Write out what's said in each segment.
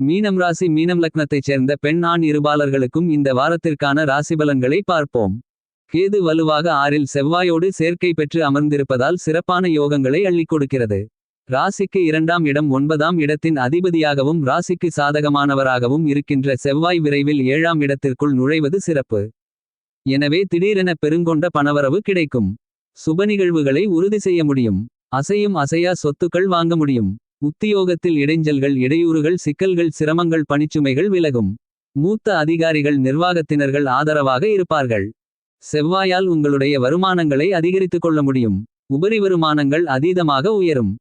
மீனம் ராசி மீனம் லக்னத்தைச் சேர்ந்த பெண் ஆண் இருபாலர்களுக்கும் இந்த வாரத்திற்கான ராசிபலன்களை பார்ப்போம். கேது வலுவாக ஆறில் செவ்வாயோடு சேர்க்கை பெற்று அமர்ந்திருப்பதால் சிறப்பான யோகங்களை அள்ளிக் கொடுக்கிறது. ராசிக்கு இரண்டாம் இடம் ஒன்பதாம் இடத்தின் அதிபதியாகவும் ராசிக்கு சாதகமானவராகவும் இருக்கின்ற செவ்வாய் விரைவில் ஏழாம் இடத்திற்குள் நுழைவது சிறப்பு. எனவே திடீரென பெருங்கொண்ட பணவரவு கிடைக்கும். சுப நிகழ்வுகளை உறுதி செய்ய முடியும். அசையும் அசையா சொத்துக்கள் வாங்க முடியும். உத்தியோகத்தில் இடைஞ்சல்கள் இடையூறுகள் சிக்கல்கள் சிரமங்கள் பணிச்சுமைகள் விலகும். மூத்த அதிகாரிகள் நிர்வாகத்தினர்கள் ஆதரவாக இருப்பார்கள். செவ்வாயால் உங்களுடைய வருமானங்களை அதிகரித்துக் கொள்ள முடியும். உபரி வருமானங்கள் அதீதமாக உயரும்.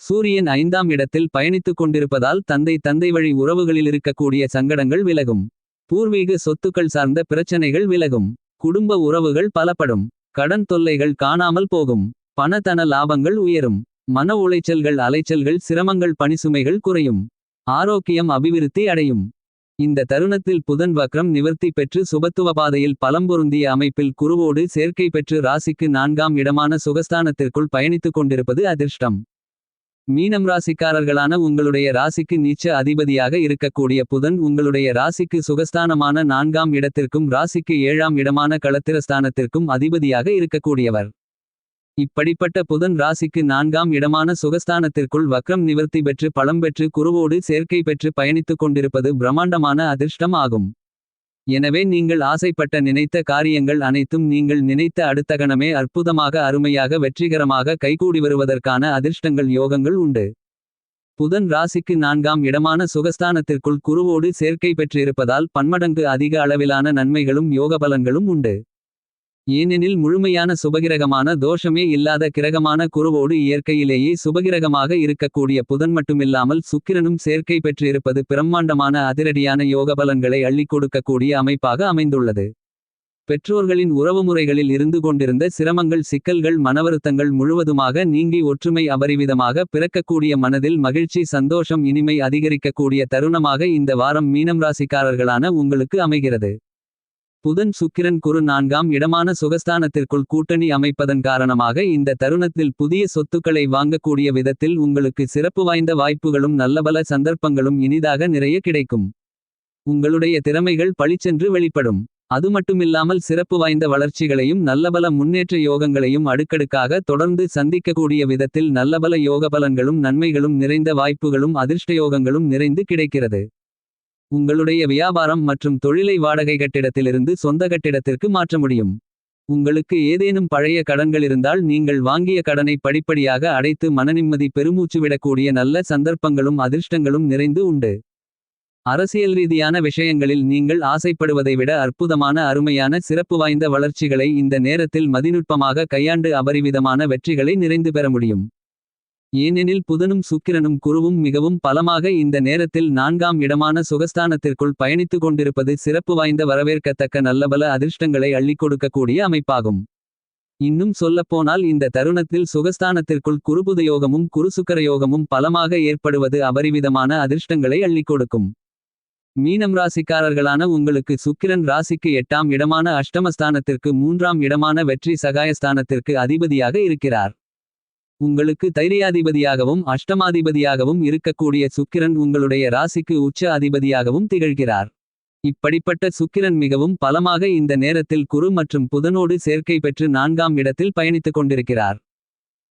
சூரியன் ஐந்தாம் இடத்தில் பயணித்துக் கொண்டிருப்பதால் தந்தை தந்தை வழி உறவுகளில் இருக்கக்கூடிய சங்கடங்கள் விலகும். பூர்வீக சொத்துக்கள் சார்ந்த பிரச்சனைகள் விலகும். குடும்ப உறவுகள் பலப்படும். கடன் தொல்லைகள் காணாமல் போகும். பணதன லாபங்கள் உயரும். மன உளைச்சல்கள் அலைச்சல்கள் சிரமங்கள் பணிசுமைகள் குறையும். ஆரோக்கியம் அபிவிருத்தி அடையும். இந்த தருணத்தில் புதன் வக்ரம் நிவர்த்தி பெற்று சுபத்துவ பாதையில் பலம்பொருந்திய அமைப்பில் குருவோடு சேர்க்கை பெற்று ராசிக்கு நான்காம் இடமான சுகஸ்தானத்திற்குள் பயணித்துக் கொண்டிருப்பது அதிர்ஷ்டம். மீனம் ராசிக்காரர்களான உங்களுடைய ராசிக்கு நீச்ச அதிபதியாக இருக்கக்கூடிய புதன் உங்களுடைய ராசிக்கு சுகஸ்தானமான நான்காம் இடத்திற்கும் ராசிக்கு ஏழாம் இடமான களத்திரஸ்தானத்திற்கும் அதிபதியாக இருக்கக்கூடியவர். இப்படிப்பட்ட புதன் ராசிக்கு நான்காம் இடமான சுகஸ்தானத்திற்குள் வக்ரம் நிவர்த்தி பெற்று பலம் பெற்று குருவோடு சேர்க்கை பெற்று பயணித்துக் கொண்டிருப்பது பிரம்மாண்டமான அதிர்ஷ்டம் ஆகும். எனவே நீங்கள் ஆசைப்பட்ட நினைத்த காரியங்கள் அனைத்தும் நீங்கள் நினைத்த அடுத்த கணமே அற்புதமாக அருமையாக வெற்றிகரமாக கைகூடி வருவதற்கான அதிர்ஷ்டங்கள் யோகங்கள் உண்டு. புதன் ராசிக்கு நான்காம் இடமான சுகஸ்தானத்திற்குள் குருவோடு சேர்க்கை பெற்றிருப்பதால் பன்மடங்கு அதிக அளவிலான நன்மைகளும் யோகபலன்களும் உண்டு. ஏனெனில் முழுமையான சுபகிரகமான தோஷமே இல்லாத கிரகமான குருவோடு இயற்கையிலேயே சுபகிரகமாக இருக்கக்கூடிய புதன் மட்டுமில்லாமல் சுக்கிரனும் சேர்க்கை பெற்றிருப்பது பிரம்மாண்டமான அதிரடியான யோகபலன்களை அள்ளிக் கொடுக்கக்கூடிய அமைப்பாக அமைந்துள்ளது. பெற்றோர்களின் உறவுமுறைகளில் இருந்து கொண்டிருந்த சிரமங்கள் சிக்கல்கள் மனவருத்தங்கள் முழுவதுமாக நீங்கி ஒற்றுமை அபரிவிதமாக பிறக்கக்கூடிய மனதில் மகிழ்ச்சி சந்தோஷம் இனிமை அதிகரிக்கக்கூடிய தருணமாக இந்த வாரம் மீனம் ராசிக்காரர்களான உங்களுக்கு அமைகிறது. புதன் சுக்கிரன் குறு நான்காம் இடமான சுகஸ்தானத்திற்குள் கூட்டணி அமைப்பதன் காரணமாக இந்த தருணத்தில் புதிய சொத்துக்களை வாங்கக்கூடிய விதத்தில் உங்களுக்கு சிறப்பு வாய்ந்த வாய்ப்புகளும் நல்லபல சந்தர்ப்பங்களும் இனிதாக நிறைய கிடைக்கும். உங்களுடைய திறமைகள் பளிச்சென்று வெளிப்படும். அதுமட்டுமில்லாமல் சிறப்பு வாய்ந்த வளர்ச்சிகளையும் நல்லபல முன்னேற்ற யோகங்களையும் அடுக்கடுக்காக தொடர்ந்து சந்திக்கக்கூடிய விதத்தில் நல்லபல யோகபலன்களும் நன்மைகளும் நிறைந்த வாய்ப்புகளும் அதிர்ஷ்டயோகங்களும் நிறைந்து கிடைக்கிறது. உங்களுடைய வியாபாரம் மற்றும் தொழிலை வாடகை கட்டிடத்திலிருந்து சொந்த கட்டிடத்திற்கு மாற்ற முடியும். உங்களுக்கு ஏதேனும் பழைய கடன்கள் இருந்தால் நீங்கள் வாங்கிய கடனை படிப்படியாக அடைத்து மனநிம்மதி பெருமூச்சு விடக்கூடிய நல்ல சந்தர்ப்பங்களும் அதிர்ஷ்டங்களும் நிறைந்து உண்டு. அரசியல் ரீதியான விஷயங்களில் நீங்கள் ஆசைப்படுவதை விட அற்புதமான அருமையான சிறப்பு வாய்ந்த வளர்ச்சிகளை இந்த நேரத்தில் மதிநுட்பமாக கையாண்டு அபரிவிதமான வெற்றிகளை நிறைந்து பெற முடியும். ஏனெனில் புதனும் சுக்கிரனும் குருவும் மிகவும் பலமாக இந்த நேரத்தில் நான்காம் இடமான சுகஸ்தானத்திற்குள் பயணித்துக் கொண்டிருப்பது சிறப்பு வாய்ந்த வரவேற்கத்தக்க நல்லபல அதிர்ஷ்டங்களை அள்ளிக் கொடுக்கக்கூடிய அமைப்பாகும். இன்னும் சொல்லப்போனால் இந்த தருணத்தில் சுகஸ்தானத்திற்குள் குருபுதயோகமும் குருசுக்கரயோகமும் பலமாக ஏற்படுவது அபரிவிதமான அதிர்ஷ்டங்களை அள்ளிக் கொடுக்கும். மீனம் ராசிக்காரர்களான உங்களுக்கு சுக்கிரன் ராசிக்கு எட்டாம் இடமான அஷ்டமஸ்தானத்திற்கு மூன்றாம் இடமான வெற்றி சகாயஸ்தானத்திற்கு அதிபதியாக இருக்கிறார். உங்களுக்கு தைரியாதிபதியாகவும் அஷ்டமாதிபதியாகவும் இருக்கக்கூடிய சுக்கிரன் உங்களுடைய ராசிக்கு உச்ச அதிபதியாகவும் திகழ்கிறார். இப்படிப்பட்ட சுக்கிரன் மிகவும் பலமாக இந்த நேரத்தில் குரு மற்றும் புதனோடு சேர்க்கை பெற்று நான்காம் இடத்தில் பயணித்துக் கொண்டிருக்கிறார்.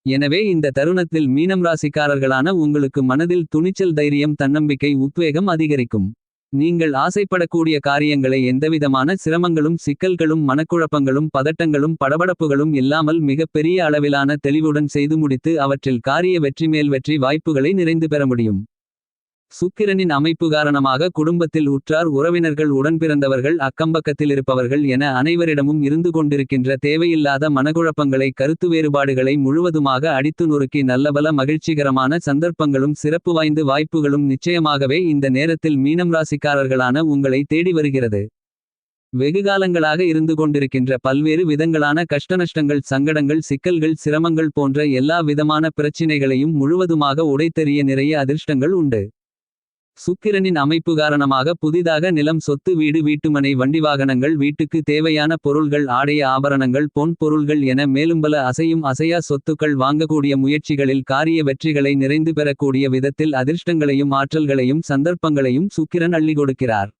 எனவே இந்த தருணத்தில் மீனம் ராசிக்காரர்களான உங்களுக்கு மனதில் துணிச்சல் தைரியம் தன்னம்பிக்கை உத்வேகம் அதிகரிக்கும். நீங்கள் ஆசைப்படக்கூடிய காரியங்களை எந்தவிதமான சிரமங்களும் சிக்கல்களும் மனக்குழப்பங்களும் பதட்டங்களும் படபடப்புகளும் இல்லாமல் மிகப் பெரிய அளவிலான தெளிவுடன் செய்து முடித்து அவற்றில் காரிய வெற்றி மேல் வெற்றி வாய்ப்புகளை நிறைந்து பெற முடியும். சுக்கிரனின் அமைப்பு காரணமாக குடும்பத்தில் உற்றார் உறவினர்கள் உடன்பிறந்தவர்கள் அக்கம்பக்கத்தில் இருப்பவர்கள் என அனைவரிடமும் இருந்து கொண்டிருக்கின்ற தேவையில்லாத மனக்குழப்பங்களை கருத்து வேறுபாடுகளை முழுவதுமாக அடித்து நொறுக்கி நல்லபல மகிழ்ச்சிகரமான சந்தர்ப்பங்களும் சிறப்பு வாய்ந்து வாய்ப்புகளும் நிச்சயமாகவே இந்த நேரத்தில் மீனம் ராசிக்காரர்களான உங்களை தேடி வருகிறது. வெகுகாலங்களாக இருந்து கொண்டிருக்கின்ற பல்வேறு விதங்களான கஷ்டநஷ்டங்கள் சங்கடங்கள் சிக்கல்கள் சிரமங்கள் போன்ற எல்லா விதமான பிரச்சினைகளையும் முழுவதுமாக உடைத்தெறிய நிறைய அதிர்ஷ்டங்கள் உண்டு. சுக்கிரனின் அமைப்பு காரணமாக புதிதாக நிலம் சொத்து வீடு வீட்டுமனை வண்டி வாகனங்கள் வீட்டுக்கு தேவையான பொருள்கள் ஆடைய ஆபரணங்கள் பொன் பொருள்கள் என மேலும்பல அசையும் அசையா சொத்துக்கள் வாங்கக்கூடிய முயற்சிகளில் காரிய வெற்றிகளை நிறைந்து பெறக்கூடிய விதத்தில் அதிர்ஷ்டங்களையும் ஆற்றல்களையும் சந்தர்ப்பங்களையும் சுக்கிரன் அள்ளி கொடுக்கிறார்.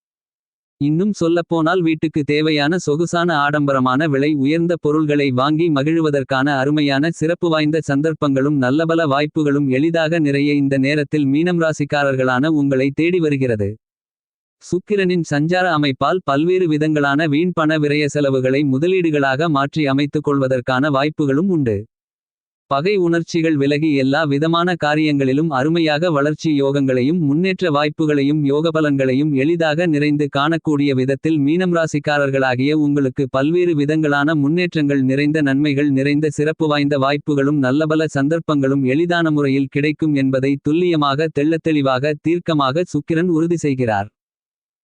இன்னும் சொல்லப்போனால் வீட்டுக்கு தேவையான சொகுசான ஆடம்பரமான விலை உயர்ந்த பொருள்களை வாங்கி மகிழுவதற்கான அருமையான சிறப்பு வாய்ந்த சந்தர்ப்பங்களும் நல்லபல வாய்ப்புகளும் எளிதாக நிறைய இந்த நேரத்தில் மீனம் ராசிக்காரர்களான உங்களை தேடி வருகிறது. சுக்கிரனின் சஞ்சார அமைப்பால் பல்வேறு விதங்களான வீண் பண விரய செலவுகளை முதலீடுகளாக மாற்றி அமைத்துக் கொள்வதற்கான வாய்ப்புகளும் உண்டு. பகை உணர்ச்சிகள் விலகி எல்லா விதமான காரியங்களிலும் அருமையாக வளர்ச்சி யோகங்களையும் முன்னேற்ற வாய்ப்புகளையும் யோகபலன்களையும் எளிதாக நிறைந்து காணக்கூடிய விதத்தில் மீனம் ராசிக்காரர்களாகிய உங்களுக்கு பல்வேறு விதங்களான முன்னேற்றங்கள் நிறைந்த நன்மைகள் நிறைந்த சிறப்பு வாய்ந்த வாய்ப்புகளும் நல்லபல சந்தர்ப்பங்களும் எளிதான முறையில் கிடைக்கும் என்பதை துல்லியமாக தெள்ளத்தெளிவாக தீர்க்கமாக சுக்கிரன் உறுதி செய்கிறார்.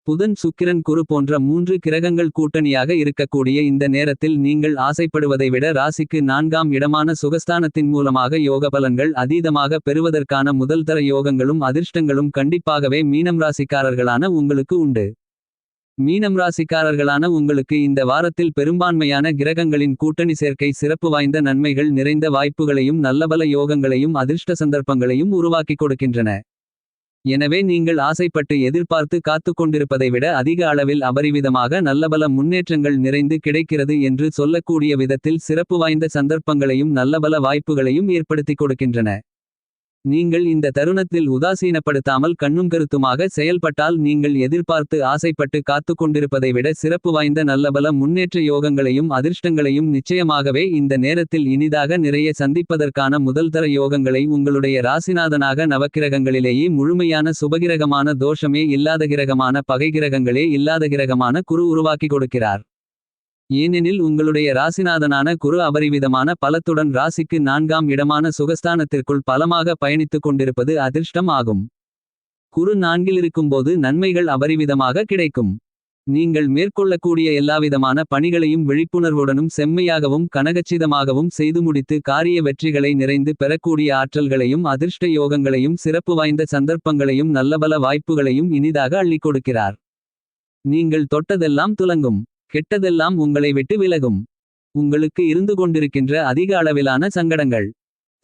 புதன் சுக்கிரன் குரு போன்ற மூன்று கிரகங்கள் கூட்டணியாக இருக்கக்கூடிய இந்த நேரத்தில் நீங்கள் ஆசைப்படுவதை விட ராசிக்கு நான்காம் இடமான சுகஸ்தானத்தின் மூலமாக யோக பலன்கள் அதீதமாக பெறுவதற்கான முதல்தர யோகங்களும் அதிர்ஷ்டங்களும் கண்டிப்பாகவே மீனம் ராசிக்காரர்களான உங்களுக்கு உண்டு. மீனம் ராசிக்காரர்களான உங்களுக்கு இந்த வாரத்தில் பெரும்பான்மையான கிரகங்களின் கூட்டணி சேர்க்கை சிறப்பு வாய்ந்த நன்மைகள் நிறைந்த வாய்ப்புகளையும் நல்லபல யோகங்களையும் அதிர்ஷ்ட சந்தர்ப்பங்களையும் உருவாக்கிக் கொடுக்கின்றன. எனவே நீங்கள் ஆசைப்பட்டு எதிர்பார்த்து காத்துக் கொண்டிருப்பதை விட அதிக அளவில் அபரிவிதமாக நல்லபல முன்னேற்றங்கள் நிறைந்து கிடைக்கிறது என்று சொல்லக்கூடிய விதத்தில் சிறப்பு வாய்ந்த சந்தர்ப்பங்களையும் நல்லபல வாய்ப்புகளையும் ஏற்படுத்திக் கொடுக்கின்றன. நீங்கள் இந்த தருணத்தில் உதாசீனப்படுத்தாமல் கண்ணும் கருத்துமாக செயல்பட்டால் நீங்கள் எதிர்பார்த்து ஆசைப்பட்டு காத்து கொண்டிருப்பதை விட சிறப்பு வாய்ந்த நல்லபல முன்னேற்ற யோகங்களையும் அதிர்ஷ்டங்களையும் நிச்சயமாகவே இந்த நேரத்தில் இனிதாக நிறைய சந்திப்பதற்கான முதல்தர யோகங்களை உங்களுடைய ராசிநாதனாக நவக்கிரகங்களிலேயே முழுமையான சுபகிரகமான தோஷமே இல்லாத கிரகமான பகை கிரகங்களே இல்லாத கிரகமான குரு உருவாக்கி கொடுக்கிறார். ஏனெனில் உங்களுடைய ராசிநாதனான குரு அபரிவிதமான பலத்துடன் ராசிக்கு நான்காம் இடமான சுகஸ்தானத்திற்குள் பலமாக பயணித்துக் கொண்டிருப்பது அதிர்ஷ்டம் ஆகும். குரு நான்கில் இருக்கும்போது நன்மைகள் அபரிவிதமாக கிடைக்கும். நீங்கள் மேற்கொள்ளக்கூடிய எல்லாவிதமான பணிகளையும் விழிப்புணர்வுடனும் செம்மையாகவும் கனகச்சிதமாகவும் செய்து முடித்து காரிய வெற்றிகளை நிறைந்து பெறக்கூடிய ஆற்றல்களையும் அதிர்ஷ்ட யோகங்களையும் சிறப்பு வாய்ந்த சந்தர்ப்பங்களையும் நல்லபல வாய்ப்புகளையும் இனிதாக அள்ளிக் கொடுக்கிறார். நீங்கள் தொட்டதெல்லாம் துலங்கும். கெட்டதெல்லாம் உங்களை விட்டு விலகும். உங்களுக்கு இருந்து கொண்டிருக்கின்ற அதிக அளவிலான சங்கடங்கள்.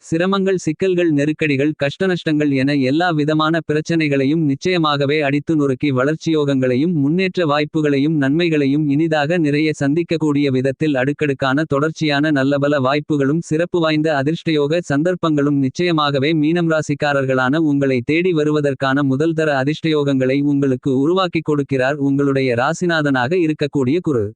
சிரமங்கள் சிக்கல்கள் நெருக்கடிகள் கஷ்டநஷ்டங்கள் என எல்லா விதமான பிரச்சனைகளையும் நிச்சயமாகவே அடித்து நொறுக்கி வளர்ச்சியோகங்களையும் முன்னேற்ற வாய்ப்புகளையும் நன்மைகளையும் இனிதாக நிறைய சந்திக்கக்கூடிய விதத்தில் அடுக்கடுக்கான தொடர்ச்சியான நல்லபல வாய்ப்புகளும் சிறப்பு வாய்ந்த அதிர்ஷ்டயோக சந்தர்ப்பங்களும் நிச்சயமாகவே மீனம் ராசிக்காரர்களான உங்களை தேடி வருவதற்கான முதல்தர அதிர்ஷ்டயோகங்களை உங்களுக்கு உருவாக்கிக் கொடுக்கிறார் உங்களுடைய ராசிநாதனாக இருக்கக்கூடிய குரு.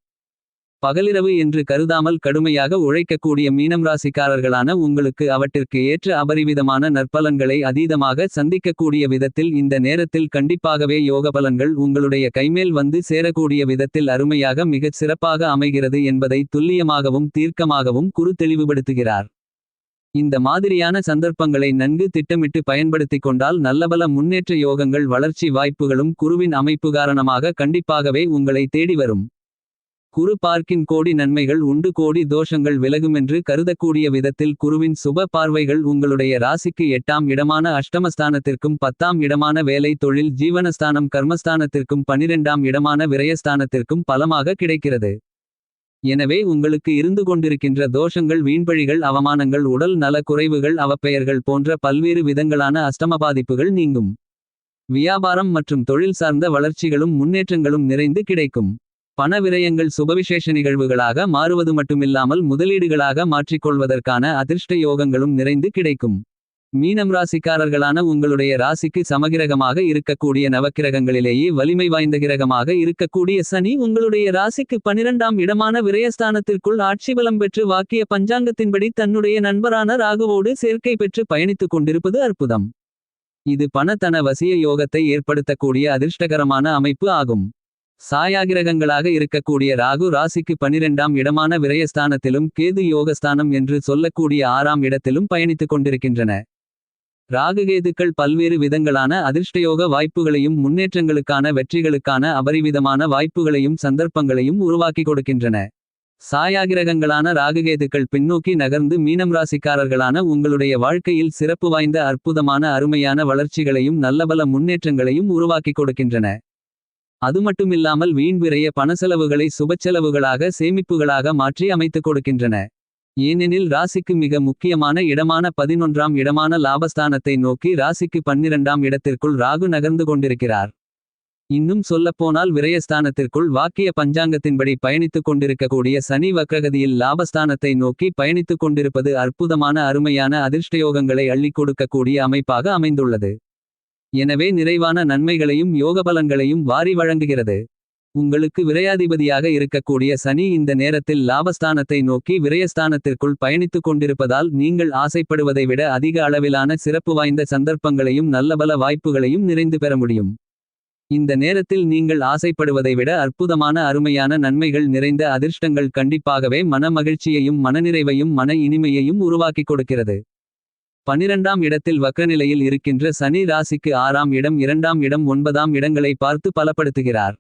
பகலிரவு என்று கருதாமல் கடுமையாக உழைக்கக்கூடிய மீனம் ராசிக்காரர்களான உங்களுக்கு அவற்றிற்கு ஏற்ற அபரிவிதமான நற்பலன்களை அதீதமாக சந்திக்கக்கூடிய விதத்தில் இந்த நேரத்தில் கண்டிப்பாகவே யோக பலன்கள் உங்களுடைய கைமேல் வந்து சேரக்கூடிய விதத்தில் அருமையாக மிகச் சிறப்பாக அமைகிறது என்பதை துல்லியமாகவும் தீர்க்கமாகவும் குரு தெளிவுபடுத்துகிறார். இந்த மாதிரியான சந்தர்ப்பங்களை நன்கு திட்டமிட்டு பயன்படுத்திக் கொண்டால் நல்லபல முன்னேற்ற யோகங்கள் வளர்ச்சி வாய்ப்புகளும் குருவின் அமைப்பு காரணமாக கண்டிப்பாகவே உங்களை தேடி வரும். குரு பார்க்கின் கோடி நன்மைகள் உண்டு. கோடி தோஷங்கள் விலகுமென்று கருதக்கூடிய விதத்தில் குருவின் சுப பார்வைகள் உங்களுடைய ராசிக்கு எட்டாம் இடமான அஷ்டமஸ்தானத்திற்கும் பத்தாம் இடமான வேலை தொழில் ஜீவனஸ்தானம் கர்மஸ்தானத்திற்கும் பனிரெண்டாம் இடமான விரயஸ்தானத்திற்கும் பலமாக கிடைக்கிறது. எனவே உங்களுக்கு இருந்து கொண்டிருக்கின்ற தோஷங்கள் வீண்பழிகள் அவமானங்கள் உடல் நல குறைவுகள் அவப்பெயர்கள் போன்ற பல்வேறு விதங்களான அஷ்டம பாதிப்புகள் நீங்கும். வியாபாரம் மற்றும் தொழில் சார்ந்த வளர்ச்சிகளும் முன்னேற்றங்களும் நிறைந்து கிடைக்கும். பண விரயங்கள் சுபவிசேஷ நிகழ்வுகளாக மாறுவது மட்டுமில்லாமல் முதலீடுகளாக மாற்றிக்கொள்வதற்கான அதிர்ஷ்ட யோகங்களும் நிறைந்து கிடைக்கும். மீனம் ராசிக்காரர்களான உங்களுடைய ராசிக்கு சமகிரகமாக இருக்கக்கூடிய நவக்கிரகங்களிலேயே வலிமை வாய்ந்த கிரகமாக இருக்கக்கூடிய சனி உங்களுடைய ராசிக்கு பனிரெண்டாம் இடமான விரயஸ்தானத்திற்குள் ஆட்சி பலம் பெற்று வாக்கிய பஞ்சாங்கத்தின்படி தன்னுடைய நண்பரான ராகுவோடு சேர்க்கை பெற்று பயணித்துக் கொண்டிருப்பது அற்புதம். இது பணத்தன வசிய யோகத்தை ஏற்படுத்தக்கூடிய அதிர்ஷ்டகரமான அமைப்பு ஆகும். சாயாகிரகங்களாக இருக்கக்கூடிய ராகு ராசிக்கு பனிரெண்டாம் இடமான விரயஸ்தானத்திலும் கேது யோகஸ்தானம் என்று சொல்லக்கூடிய ஆறாம் இடத்திலும் பயணித்துக் கொண்டிருக்கின்றன ராகுகேதுக்கள் பல்வேறு விதங்களான அதிர்ஷ்டயோக வாய்ப்புகளையும் முன்னேற்றங்களுக்கான வெற்றிகளுக்கான அபரிவிதமான வாய்ப்புகளையும் சந்தர்ப்பங்களையும் உருவாக்கி கொடுக்கின்றன சாயாகிரகங்களான ராகுகேதுக்கள் பின்னோக்கி நகர்ந்து மீனம் ராசிக்காரர்களான உங்களுடைய வாழ்க்கையில் சிறப்பு வாய்ந்த அற்புதமான அருமையான வளர்ச்சிகளையும் நல்லபல முன்னேற்றங்களையும் உருவாக்கிக் கொடுக்கின்றன. அதுமட்டுமில்லாமல் வீண் விரைய பணசெலவுகளை சுபச்செலவுகளாக சேமிப்புகளாக மாற்றி அமைத்துக் கொடுக்கின்றன. ஏனெனில் ராசிக்கு மிக முக்கியமான இடமான பதினொன்றாம் இடமான லாபஸ்தானத்தை நோக்கி ராசிக்கு பன்னிரண்டாம் இடத்திற்குள் ராகு நகர்ந்து கொண்டிருக்கிறார். இன்னும் சொல்லப்போனால் விரயஸ்தானத்திற்குள் வாக்கிய பஞ்சாங்கத்தின்படி பயணித்துக் கொண்டிருக்கக்கூடிய சனி வக்ரகதியில் லாபஸ்தானத்தை நோக்கி பயணித்துக் கொண்டிருப்பது அற்புதமான அருமையான அதிர்ஷ்டயோகங்களை அள்ளிக் கொடுக்கக்கூடிய அமைப்பாக அமைந்துள்ளது. எனவே நிறைவான நன்மைகளையும் யோகபலன்களையும் வாரி வழங்குகிறது. உங்களுக்கு விரையாதிபதியாக இருக்கக்கூடிய சனி இந்த நேரத்தில் லாபஸ்தானத்தை நோக்கி விரயஸ்தானத்திற்குள் பயணித்துக் கொண்டிருப்பதால் நீங்கள் ஆசைப்படுவதை விட அதிக அளவிலான சிறப்பு வாய்ந்த சந்தர்ப்பங்களையும் நல்லபல வாய்ப்புகளையும் நிறைந்து பெற முடியும். இந்த நேரத்தில் நீங்கள் ஆசைப்படுவதை விட அற்புதமான அருமையான நன்மைகள் நிறைந்த அதிர்ஷ்டங்கள் கண்டிப்பாகவே மன மகிழ்ச்சியையும் மனநிறைவையும் மன இனிமையையும் உருவாக்கிக் கொடுக்கிறது. பனிரெண்டாம் இடத்தில் வக்ரநிலையில் இருக்கின்ற சனி ராசிக்கு ஆறாம் இடம் இரண்டாம் இடம் ஒன்பதாம் இடங்களை பார்த்து பலப்படுத்துகிறார்.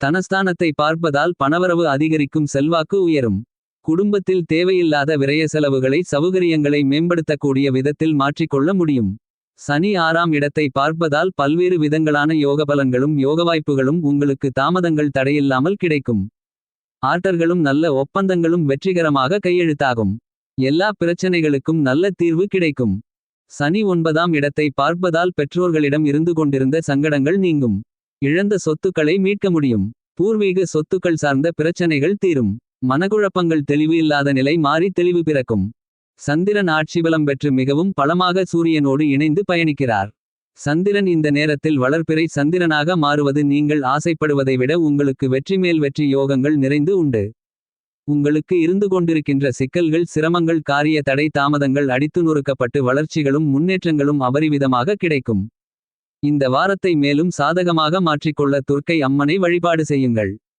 தனஸ்தானத்தை பார்ப்பதால் பணவரவு அதிகரிக்கும் செல்வாக்கு உயரும். குடும்பத்தில் தேவையில்லாத விரய செலவுகளை சௌகரியங்களை மேம்படுத்தக்கூடிய விதத்தில் மாற்றிக்கொள்ள முடியும். சனி ஆறாம் இடத்தை பார்ப்பதால் பல்வேறு விதங்களான யோக பலங்களும் யோகவாய்ப்புகளும் உங்களுக்கு தாமதங்கள் தடையில்லாமல் கிடைக்கும். ஆர்டர்களும் நல்ல ஒப்பந்தங்களும் வெற்றிகரமாக கையெழுத்தாகும். எல்லா பிரச்சனைகளுக்கும் நல்ல தீர்வு கிடைக்கும். சனி ஒன்பதாம் இடத்தை பார்ப்பதால் பெற்றோர்களிடம் இருந்து கொண்டிருந்த சங்கடங்கள் நீங்கும். இழந்த சொத்துக்களை மீட்க முடியும். பூர்வீக சொத்துக்கள் சார்ந்த பிரச்சனைகள் தீரும். மனக்குழப்பங்கள் தெளிவு இல்லாத நிலை மாறி தெளிவு பிறக்கும். சந்திரன் ஆட்சிபலம் பெற்று மிகவும் பலமாக சூரியனோடு இணைந்து பயணிக்கிறார். சந்திரன் இந்த நேரத்தில் வளர்பிறை சந்திரனாக மாறுவது நீங்கள் ஆசைப்படுவதை விட உங்களுக்கு வெற்றி மேல் வெற்றி யோகங்கள் நிறைந்து உண்டு. உங்களுக்கு இருந்து கொண்டிருக்கின்ற சிக்கல்கள் சிரமங்கள் காரிய தடை தாமதங்கள் அடித்து நொறுக்கப்பட்டு வளர்ச்சிகளும் முன்னேற்றங்களும் அபரிவிதமாக கிடைக்கும். இந்த வாரத்தை மேலும் சாதகமாக மாற்றிக்கொள்ள துர்க்கை அம்மனை வழிபாடு செய்யுங்கள்.